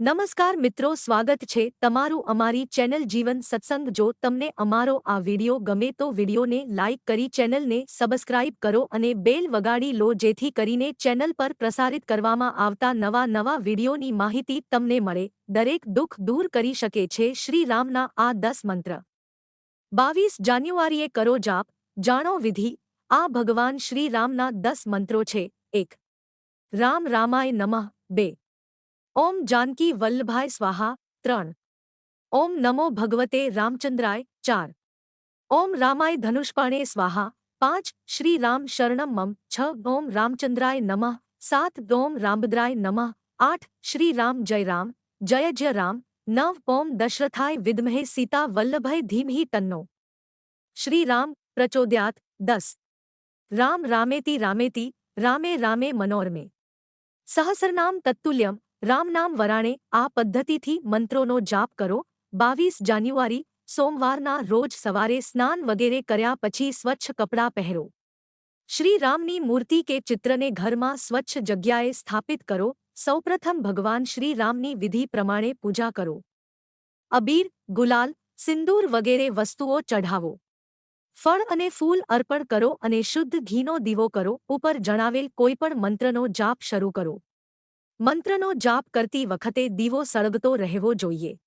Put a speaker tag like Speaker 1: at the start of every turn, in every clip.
Speaker 1: નમસ્કાર મિત્રો, સ્વાગત છે તમારું અમારી ચેનલ જીવન સત્સંગ. જો તમને અમારો આ વિડિયો ગમે તો વિડિયોને લાઇક કરી ચેનલને સબસ્ક્રાઇબ કરો અને બેલ વગાડી લો, જેથી કરીને ચેનલ પર પ્રસારિત કરવામાં આવતા નવા નવા વિડિયોની માહિતી તમને મળે. દરેક દુઃખ દૂર કરી શકે છે. શ્રી રામના આ દસ મંત્ર. બાવીસ જાન્યુઆરીએ કરો જાપ. જાણો વિધિ. આ ભગવાન શ્રી રામના દસ મંત્રો છે. એક. રામ રામાય નમઃ. બે. ઓમ જાનકી વલ્લભાય સ્વાહા ત્રણ ઓમ નમો ભગવતે રામચંદ્રાય ચાર ઓમ રામાય ધનુષ્પાણે સ્વાહા પાંચ શ્રી રામ શરણમ મમ છ ઓમ રામચંદ્રાય નમઃ સાત ઓમ રામભદ્રાય નમઃ આઠ શ્રી રામ જય રામ જય જય રામ નવ ઓમ દશરથાય વિદ્મહે સીતા વલ્લભય ધીમહિ તન્નો શ્રી રામ પ્રચોદ્યાત દસ રામ રામેતિ રામેતિ રામે રામે મનોરમે સહસ્રનામ તત્તુલ્યમ રામનામ વરાણે આ પદ્ધતિથી મંત્રોનો જાપ કરો. બાવીસ જાન્યુઆરી, સોમવારના રોજ સવારે સ્નાન વગેરે કર્યા પછી સ્વચ્છ કપડાં પહેરો. શ્રી રામની મૂર્તિ કે ચિત્રને ઘરમાં સ્વચ્છ જગ્યાએ સ્થાપિત કરો. સૌપ્રથમ ભગવાન શ્રી રામની વિધિ પ્રમાણે પૂજા કરો. અબીર, ગુલાલ, સિંદૂર વગેરે વસ્તુઓ ચઢાવો. ફળ અને ફૂલ અર્પણ કરો અને શુદ્ધ ઘીનો દીવો કરો. ઉપર જણાવેલ કોઈપણ મંત્રનો જાપ શરૂ કરો. મંત્રનો જાપ કરતી વખતે દીવો સળગતો રહેવો જોઈએ.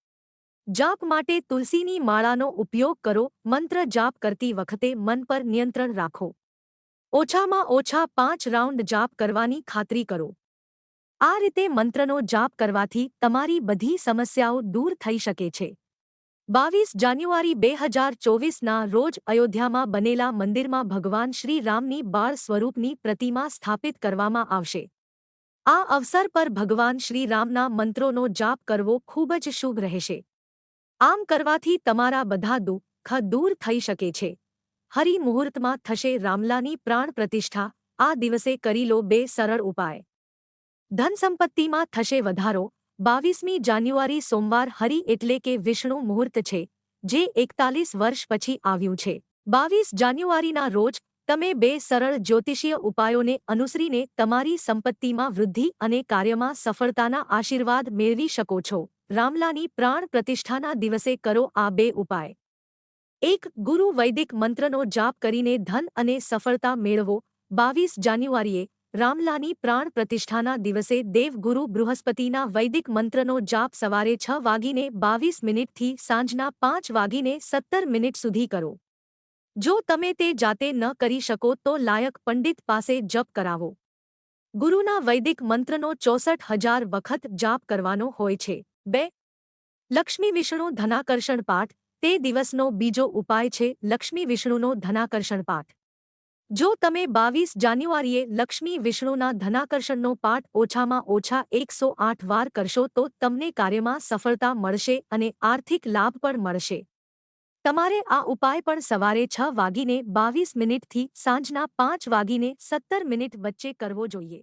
Speaker 1: જાપ માટે તુલસીની માળાનો ઉપયોગ કરો. મંત્ર જાપ કરતી વખતે મન પર નિયંત્રણ રાખો. ઓછામાં ઓછા પાંચ રાઉન્ડ જાપ કરવાની ખાતરી કરો. આ રીતે મંત્રનો જાપ કરવાથી તમારી બધી સમસ્યાઓ દૂર થઈ શકે છે. બાવીસ જાન્યુઆરી બે હજાર ચોવીસના રોજ અયોધ્યામાં બનેલા મંદિરમાં ભગવાન શ્રી રામની બાળ સ્વરૂપની પ્રતિમા સ્થાપિત કરવામાં આવશે. આ અવસર પર ભગવાન શ્રી રામના મંત્રોનો જાપ કરવો ખૂબ જ શુભ રહેશે. આમ કરવાથી તમારા બધા દુઃખ દૂર થઈ શકે છે. હરિ મુહૂર્તમાં થશે રામલાની પ્રાણ પ્રતિષ્ઠા. આ દિવસે કરી લો બે સરળ ઉપાય. ધન સંપત્તિમાં થશે વધારો. બાવીસમી જાન્યુઆરી સોમવાર હરિ એટલે કે વિષ્ણુ મુહૂર્ત છે, જે એકતાલીસ વર્ષ પછી આવ્યું છે. બાવીસ જાન્યુઆરીના રોજ તમે બે સરળ જ્યોતિષીય ઉપાયોને અનુસરીને તમારી સંપત્તિમાં વૃદ્ધિ અને કાર્યમાં સફળતાના આશીર્વાદ મેળવી શકો છો. રામલાની પ્રાણ પ્રતિષ્ઠાના દિવસે કરો આ બે ઉપાય. એક, ગુરુ વૈદિક મંત્રનો જાપ કરીને ધન અને સફળતા મેળવો. બાવીસ જાન્યુઆરીએ રામલાની પ્રાણ પ્રતિષ્ઠાના દિવસે દેવગુરુ બૃહસ્પતિના વૈદિક મંત્રનો જાપ સવારે છ વાગીને બાવીસ મિનિટથી સાંજના પાંચ વાગીને સત્તર મિનિટ સુધી કરો. જો તમે તે જાતે ન કરી શકો તો લાયક પંડિત પાસે જપ કરાવો. ગુરુના વૈદિક મંત્રનો ચોસઠ હજાર વખત જાપ કરવાનો હોય છે. બે. લક્ષ્મી વિષ્ણુ ધનાકર્ષણ પાઠ, તે દિવસનો બીજો ઉપાય છે લક્ષ્મી વિષ્ણુનો ધનાકર્ષણ પાઠ. જો તમે બાવીસ જાન્યુઆરીએ લક્ષ્મી વિષ્ણુના ધનાકર્ષણનો પાઠ ઓછામાં ઓછા એકસો આઠ વાર કરશો તો તમને કાર્યમાં સફળતા મળશે અને આર્થિક લાભ પણ મળશે. તમારે આ ઉપાય પણ સવારે છ વાગીને બાવીસ મિનિટથી સાંજના પાંચ વાગીને સત્તર મિનિટ વચ્ચે કરવો જોઈએ.